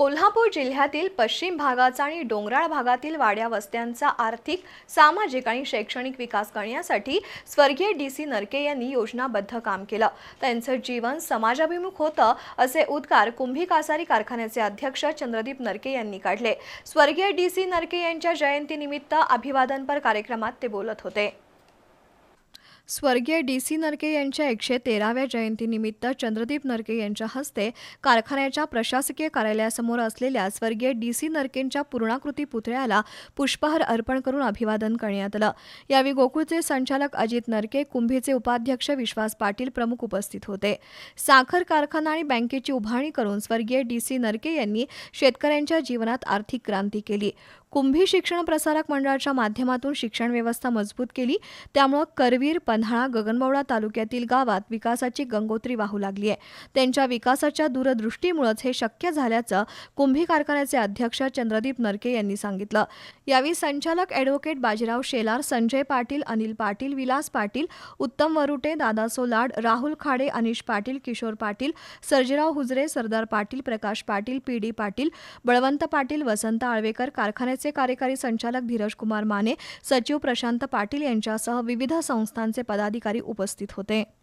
कोल्हापूर जिल्ह्यातील पश्चिम भागाचा आणि डोंगराळ भागातील वाड्या वस्त्यांचा आर्थिक सामाजिक आणि शैक्षणिक विकास करण्यासाठी स्वर्गीय डी सी नरके यांनी योजनाबद्ध काम केलं. त्यांचं जीवन समाजाभिमुख होतं असे उद्गार कुंभी कासारी कारखान्याचे अध्यक्ष चंद्रदीप नरके यांनी काढले. स्वर्गीय डी सी नरके यांच्या जयंतीनिमित्त अभिवादनपर कार्यक्रमात ते बोलत होते. स्वर्गीय डी सी नरके यांच्या एकशे तेराव्या जयंतीनिमित्त चंद्रदीप नरके यांच्या हस्ते कारखान्याच्या प्रशासकीय कार्यालयासमोर असलेल्या स्वर्गीय डी सी नरकेंच्या पूर्णाकृती पुतळ्याला पुष्पहार अर्पण करून अभिवादन करण्यात आलं. यावेळी गोकुळचे संचालक अजित नरके कुंभीचे उपाध्यक्ष विश्वास पाटील प्रमुख उपस्थित होते. साखर कारखाना आणि बँकेची उभारणी करून स्वर्गीय डी सी नरके यांनी शेतकऱ्यांच्या जीवनात आर्थिक क्रांती केली. कुंभी शिक्षण प्रसारक मंडळाच्या माध्यमातून शिक्षण व्यवस्था मजबूत केली. त्यामुळं करवीर पन्हाळा गगनबावडा तालुक्यातील गावात विकासाची गंगोत्री वाहू लागली आहे. त्यांच्या विकासाच्या दूरदृष्टीमुळेच हे शक्य झाल्याचं कुंभी कारखान्याचे अध्यक्ष चंद्रदीप नरके यांनी सांगितलं. यावेळी संचालक advocate Bajirao Shelar Sanjay Patil Anil Patil Vilas Patil Uttam Varute Dada Solad Rahul Khade Anish Patil Kishor Patil Sarjerao Hujare Sardar Patil Prakash Patil P D Patil Balwant Patil Vasant Alvekar कारखान्याचे कार्यकारी संचालक धीरज कुमार माने सचिव प्रशांत पाटील यांच्यासह विविध संस्थांचे पदाधिकारी उपस्थित होते.